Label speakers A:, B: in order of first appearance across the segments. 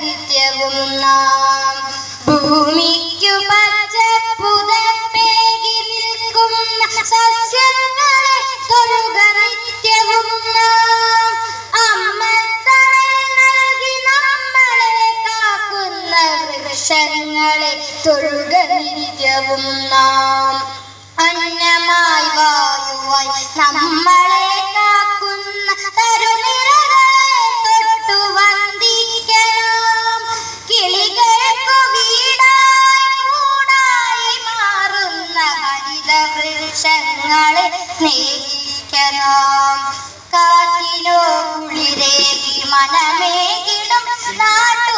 A: നിത്യവും നാം. ഭൂമിക്കു പച്ചപ്പുതപ്പേകി നിൽക്കുന്ന സസ്യങ്ങളെ തൊഴുക നിത്യവും നാം. അമ്മ നൽകി നമ്മളെ കാക്കുന്ന വൃക്ഷങ്ങളെ തൊഴുക നിത്യവും നാം. അന്നമായി വായുവായി നമ്മളെ വൃക്ഷങ്ങളെ സ്നേഹിക്കണം. കാറ്റിലോ മനമേ കിടം നാട്ടുവഴികളിൽ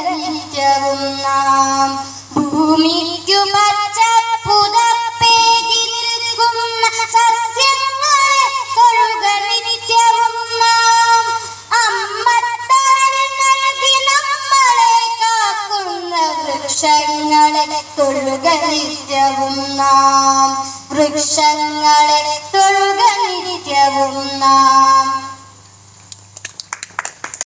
A: നിത്യവും നാം ഭൂമിക്കു പച്ചപ്പുതപ്പേകി നിൽക്കുന്ന സസ്യങ്ങളെ തൊഴുക നിത്യവും നമ്മളെ കാക്കുന്ന വൃക്ഷങ്ങളെ തൊഴുക വൃക്ഷങ്ങളെ തൊഴുക